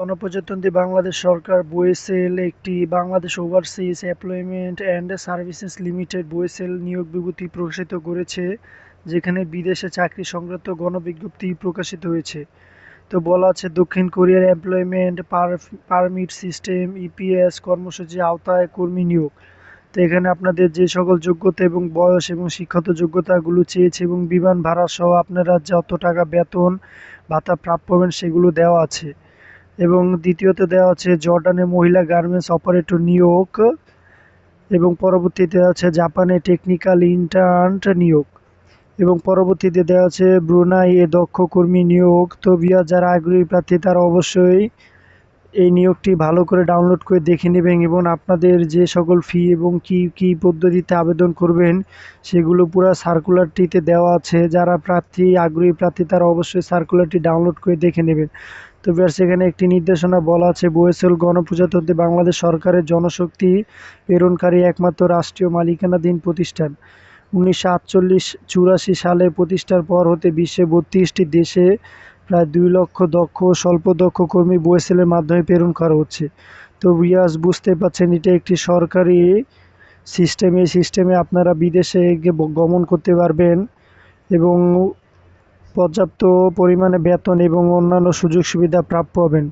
গণপ্রজাতন্ত্রী বাংলাদেশ সরকার বোয়েসেল একটি Bangladesh overseas employment and services limited BOESL নিয়োগ বিজ্ঞপ্তি প্রকাশিত করেছে, যেখানে বিদেশে চাকরি সংক্রান্ত গণবিজ্ঞপ্তি প্রকাশিত হয়েছে। তো বলা আছে, দক্ষিণ কোরিয়ার এমপ্লয়মেন্ট পারমিট সিস্টেম ইপিএস কর্মসূচির আওতায় কর্মী নিয়োগ। তো এখানে আপনাদের যে সকল যোগ্যতা এবং বয়স এবং শিক্ষাগত যোগ্যতাগুলো চেয়েছে এবং বিমান ভাড়া সহ আপনারা যত টাকা বেতন ভাতা প্রাপ্য হবেন সেগুলো দেওয়া আছে। এবং দ্বিতীয়তে দেওয়া আছে জর্ডানে মহিলা গার্মেন্টস অপারেটর নিয়োগ। এবং পরবর্তীতে আছে জাপানে টেকনিক্যাল ইন্টার্ন নিয়োগ। এবং পরবর্তীতে দেওয়া আছে, ব্রুনাই এ দক্ষ কর্মী নিয়োগ। তো বিয়া যারা আগ্রহী প্রার্থী, তারা অবশ্যই এই নিয়োগটি ভালো করে ডাউনলোড করে দেখে নেবেন এবং আপনাদের যে সকল ফি এবং কি কি পদ্ধতিতে আবেদন করবেন, সেগুলো পুরো সার্কুলারটিতে দেওয়া আছে। যারা প্রার্থী, আগ্রহী প্রার্থী, তারা অবশ্যই সার্কুলারটি ডাউনলোড করে দেখে নেবেন। তো সেখানে একটি নির্দেশনা বলা আছে, বয়েসেল গণপ্রজাতন্ত্রী বাংলাদেশ সরকারের জনশক্তি প্রেরণকারী একমাত্র রাষ্ট্রীয় মালিকানাধীন প্রতিষ্ঠান। উনিশশো আটচল্লিশ চুরাশি সালে প্রতিষ্ঠার পর হতে বিশ্বে বত্রিশটি দেশে প্রায় দুই লক্ষ দক্ষ স্বল্প দক্ষ কর্মী বয়েসেলের মাধ্যমে প্রেরণ করা হচ্ছে। তো বিয়াস বুঝতে পারছেন, এটা একটি সরকারি সিস্টেম, এই সিস্টেমে আপনারা বিদেশে গমন করতে পারবেন এবং পর্যাপ্ত পরিমাণে বেতন এবং অন্যান্য সুযোগ সুবিধা প্রাপ্য হবেন।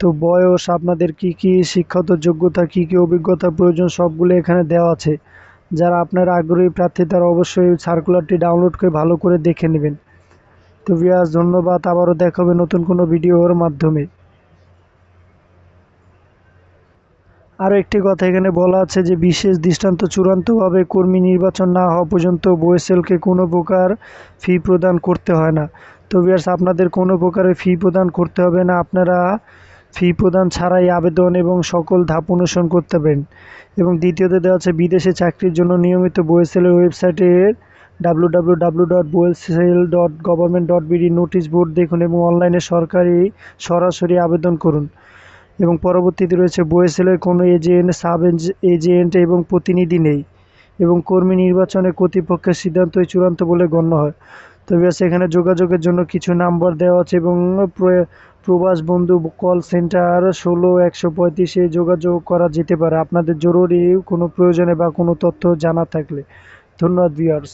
তো বয়স, আপনাদের কি কি শিক্ষাগত যোগ্যতা, কি কি অভিজ্ঞতা প্রয়োজন, সবগুলো এখানে দেওয়া আছে। যারা আপনার আগ্রহী প্রার্থী, তারা অবশ্যই সার্কুলারটি ডাউনলোড করে ভালো করে দেখে নেবেন। তো বিয়াস ধন্যবাদ। আবারও দেখা হবে নতুন কোনো ভিডিওর মাধ্যমে। আরও একটি কথা, এখানে বলা আছে যে বিশেষ দৃষ্টান্ত চূড়ান্তভাবে কর্মী নির্বাচন না হওয়া পর্যন্ত বোয়েসেলকে কোনো প্রকার ফি প্রদান করতে হয় না। তো বিয়ার্স আপনাদের কোনো প্রকারের ফি প্রদান করতে হবে না। আপনারা ফি প্রদান ছাড়াই আবেদন এবং সকল ধাপ অনুসরণ করতে পারেন। এবং দ্বিতীয়তে দেওয়া আছে, বিদেশে চাকরির জন্য নিয়মিত বোয়েসেলের ওয়েবসাইটের W W W dot BOESL dot government dot BD notice board দেখুন এবং অনলাইনে সরকারি সরাসরি আবেদন করুন। এবং পরবর্তীতে রয়েছে বোয়েসেলের কোনো এজেন্ট, সাব এজেন্ট এবং প্রতিনিধি নেই এবং কর্মী নির্বাচনে কর্তৃপক্ষের সিদ্ধান্তই চূড়ান্ত বলে গণ্য হয়। তবে সেখানে যোগাযোগের জন্য কিছু নাম্বার দেওয়া আছে এবং প্রবাস বন্ধু কল সেন্টার ষোলো একশো পঁয়ত্রিশে যোগাযোগ করা যেতে পারে। আপনাদের জরুরি কোনো প্রয়োজনে বা কোনো তথ্য জানা থাকলে। ধন্যবাদ, ভিউয়ার্স।